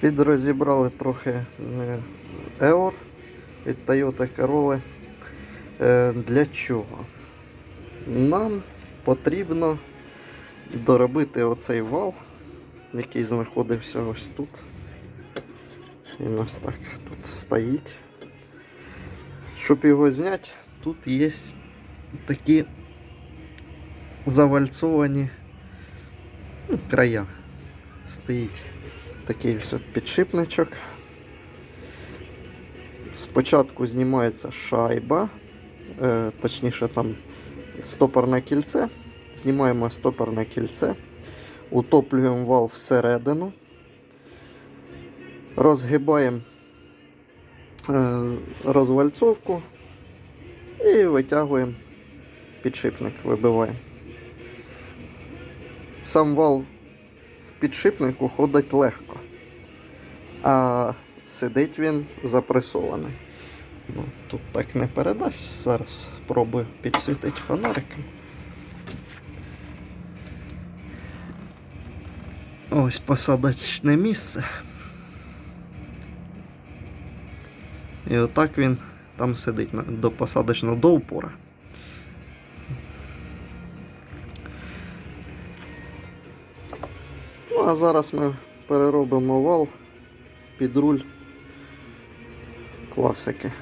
Підрозібрали трохи е, Eor від Toyota Corolla. Е, Для чого? Нам потрібно доробити оцей вал, який знаходився ось тут. Він ось так тут стоїть. Щоб його зняти, тут є такі завальцовані ну, края. Стоїть такий все підшипничок. Спочатку знімається шайба, е, точніше там стопорне кільце. Знімаємо стопорне кільце, утоплюємо вал всередину, розгибаємо е, розвальцовку і витягуємо підшипник, вибиваємо. Сам вал підшипнику ходить легко, а сидить він запресований. Ну, тут так не передасть. Зараз спробую підсвітити фонариком. Ось посадочне місце. І отак він там сидить до посадочного до упора. Ну, а зараз ми переробимо вал під руль класики.